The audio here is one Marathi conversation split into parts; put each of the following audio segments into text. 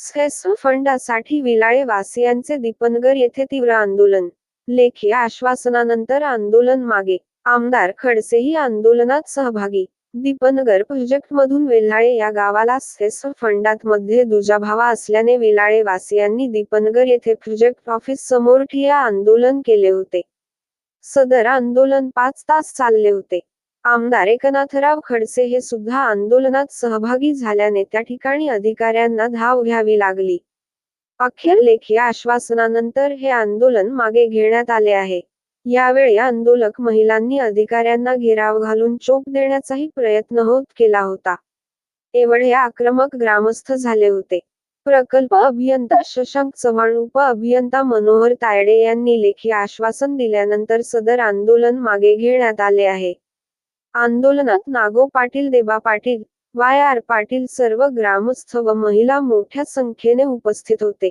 सेस फंडासाठी विलाळे वासियांचे दीपनगर येथे तीव्र आंदोलन. लेखी आश्वासनानंतर आंदोलन मागे. आमदार खडसेही आंदोलनात सहभागी. दीपनगर प्रोजेक्ट मधून वेल्हाळे या गावाला सेस फंडात मध्ये दुजाभावा असल्याने विलाळे वासियांनी दीपनगर येथे प्रोजेक्ट ऑफिस समोर ठिया आंदोलन केले होते. सदर आंदोलन पाच तास चालले होते. आमदार एकनाथराव खडसे हे सुद्धा आंदोलनात सहभागी झाल्याने त्या ठिकाणी अधिकाऱ्यांना धाव घ्यावी लागली. अखेर लेखी आश्वासनानंतर हे आंदोलन मागे घेण्यात आले आहे. यावेळी आंदोलक महिलांनी अधिकाऱ्यांना घेराव घालून चोप देण्याचाही प्रयत्न होत केला होता. एवढे आक्रमक ग्रामस्थ झाले होते. प्रकल्प अभियंता शशांक चव्हाण उप अभियंता मनोहर तायडे यांनी लेखी आश्वासन दिल्यानंतर सदर आंदोलन मागे घेण्यात आले आहे. आंदोलनात नागो पाटील देबा पाटील वाय आर पाटील सर्व ग्रामस्थ व महिला मोठ्या संख्येने उपस्थित होते.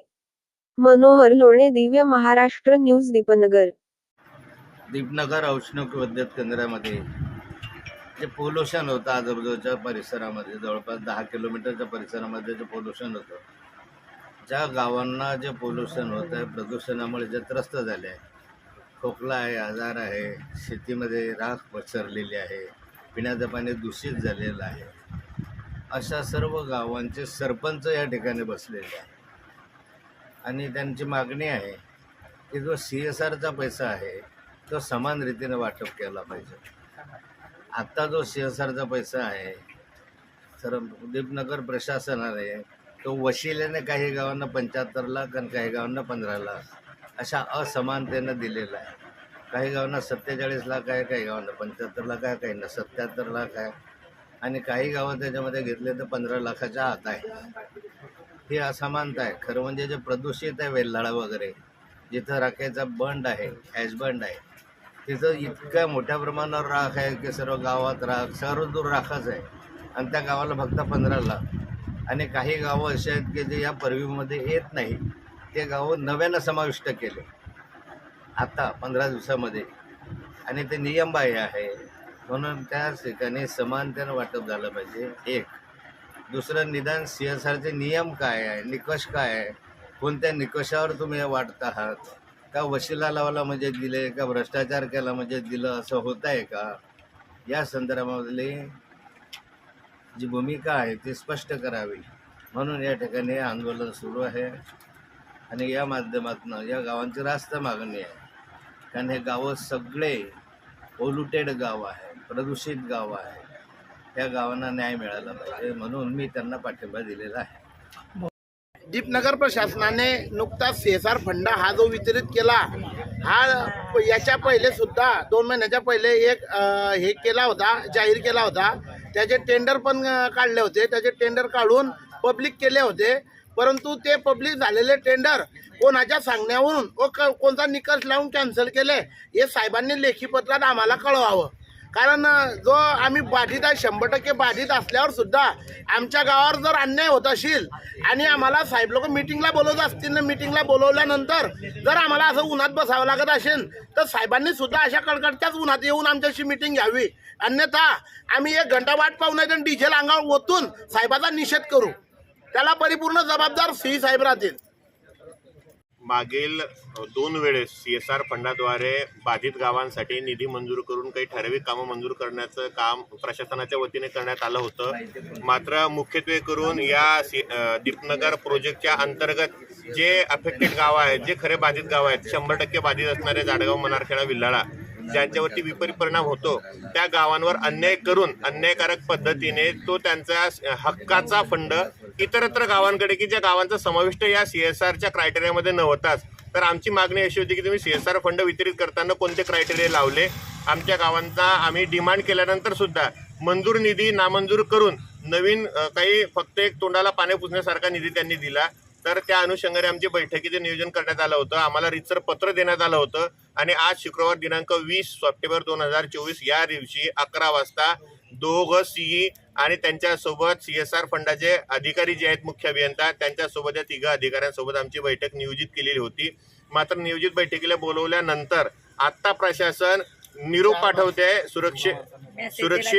मनोहर लोणे दिव्य महाराष्ट्र न्यूज दीपनगर. दीपनगर औष्णिक विद्युत केंद्रामध्ये जे पोल्युशन होतं आजूबाजूच्या परिसरामध्ये जवळपास दहा किलोमीटरच्या परिसरामध्ये जे पोल्युशन होतं ज्या गावांना जे पोल्युशन होतं आहे प्रदूषणामुळे जे त्रस्त झाले आहे खोकला आहे आजार आहे शेतीमध्ये राख पसरलेली आहे पिण्याचं पाणी दूषित झालेलं आहे. अशा सर्व गावांचे सरपंच या ठिकाणी बसलेले आहे आणि त्यांची मागणी आहे की जो सी एस आरचा पैसा आहे तो समान रीतीने वाटप केला पाहिजे. आत्ता जो सी एस आरचा पैसा आहे तर उदीपनगर प्रशासनाने तो वशिलेने काही गावांना पंच्याहत्तर लाख आणि काही गावांना पंधरा लाख अशा असमानतेनं दिलेला आहे. काही गावांना सत्तेचाळीस लाख आहे काही गावांना पंच्याहत्तर लाख आहे काहींना सत्याहत्तर लाख आहे आणि काही गावं त्याच्यामध्ये घेतले तर पंधरा लाखाच्या आत आहे. ही असमानता आहे. खरं म्हणजे जे प्रदूषित आहे वेल्हाळा वगैरे जिथं राखेचा बंड आहे ॲश बंड आहे तिथं इतक्या मोठ्या प्रमाणावर राख आहे की सर्व गावात राख सर्व दूर राखच आहे. आणि त्या गावाला फक्त पंधरा लाख आणि काही गावं अशी आहेत की जे या परवीमध्ये येत नाही. ते गावं नव्यानं समाविष्ट केले. आता पंधरा दिवसामध्ये. आणि ते नियमबाह्य आहे. म्हणून त्या ठिकाणी समानतेनं वाटप झालं पाहिजे. एक. दुसरं निदान सी एस आरचे नियम काय आहे? निकष काय आहे? कोणत्या निकषावर तुम्ही वाटत आहात? का वशिला लावायला म्हणजे दिले? का भ्रष्टाचार केला म्हणजे दिलं? असं होत आहे का? या संदर्भामधली जी भूमिका आहे ती स्पष्ट करावी. म्हणून या ठिकाणी आंदोलन सुरू आहे. आणि या माध्यमातून या गावांची रास्त मागणी आहे. कारण हे गावं सगळे पोल्युटेड गाव आहे प्रदूषित गाव आहे त्या गावांना न्याय मिळाला पाहिजे म्हणून मी त्यांना पाठिंबा दिलेला आहे. दीपनगर प्रशासनाने नुकताच सीएसआर फंड हा जो वितरित केला हा याच्या पहिले सुद्धा दोन महिन्याच्या पहिले एक हे केला होता जाहीर केला होता. त्याचे टेंडर पण काढले होते. त्याचे टेंडर काढून पब्लिक केले होते. परंतु ते पब्लिक झालेले टेंडर कोणाच्या सांगण्यावरून व क- कोणता निकष लावून कॅन्सल केले हे साहेबांनी लेखी पत्रात आम्हाला कळवावं. कारण जो आम्ही बाधित आहे शंभर टक्के बाधित असल्यावर सुद्धा आमच्या गावावर जर अन्याय होत असेल आणि आम्हाला साहेब लोक मिटिंगला बोलवत असतील ना मिटिंगला बोलवल्यानंतर जर आम्हाला असं उन्हात बसावं लागत असेल तर साहेबांनी सुद्धा अशा कडकडच्याच उन्हात येऊन आमच्याशी मिटिंग घ्यावी. अन्यथा आम्ही एक घंटा वाट पाहू नाही तर डिझेल अंगावर ओतून साहेबाचा निषेध करू. त्याला परिपूर्ण जबाबदार सी साहेब राहतील. मागील दोन वेळेस सी एस आर फंडाद्वारे बाधित गावांसाठी निधी मंजूर करून काही ठराविक कामं मंजूर करण्याचं काम प्रशासनाच्या वतीने करण्यात आलं होतं. मात्र मुख्यत्वे करून या सी दीपनगर प्रोजेक्टच्या अंतर्गत जे अफेक्टेड गाव आहेत जे खरे बाधित गाव आहेत शंभर टक्के बाधित असणारे जाडगाव मनारखेडा विल्हाळा ज्यांच्यावरती विपरीत परिणाम होतो त्या गावांवर अन्याय करून अन्यायकारक पद्धतीने तो त्यांचा हक्काचा फंड इतरत्र गावांकडे की ज्या गावांचा समाविष्ट या सी एस आरच्या क्रायटेरियामध्ये नव्हताच. तर आमची मागणी अशी होती की तुम्ही सी एस आर फंड वितरित करताना कोणते क्रायटेरिया लावले? आमच्या गावांचा आम्ही डिमांड केल्यानंतर सुद्धा मंजूर निधी नामंजूर करून नवीन काही फक्त एक तोंडाला पाणी पुसण्यासारखा निधी त्यांनी दिला. तर त्या अनुषंगाने आमची बैठकीचे नियोजन करण्यात आलं होतं. आम्हाला रितसर पत्र देण्यात आलं होतं. आणि आज शुक्रवार दिनांक वीस सप्टेंबर दोन हजार चोवीस या दिवशी अकरा वाजता दोघं सीई आणि त्यांच्यासोबत सी एस आर फंडाचे अधिकारी जे आहेत मुख्य अभियंता त्यांच्यासोबत या तिघा अधिकाऱ्यांसोबत आमची बैठक नियोजित केलेली होती. मात्र नियोजित बैठकीला बोलवल्यानंतर आत्ता प्रशासन निरोप पाठवते सुरक्षित सुरक्षित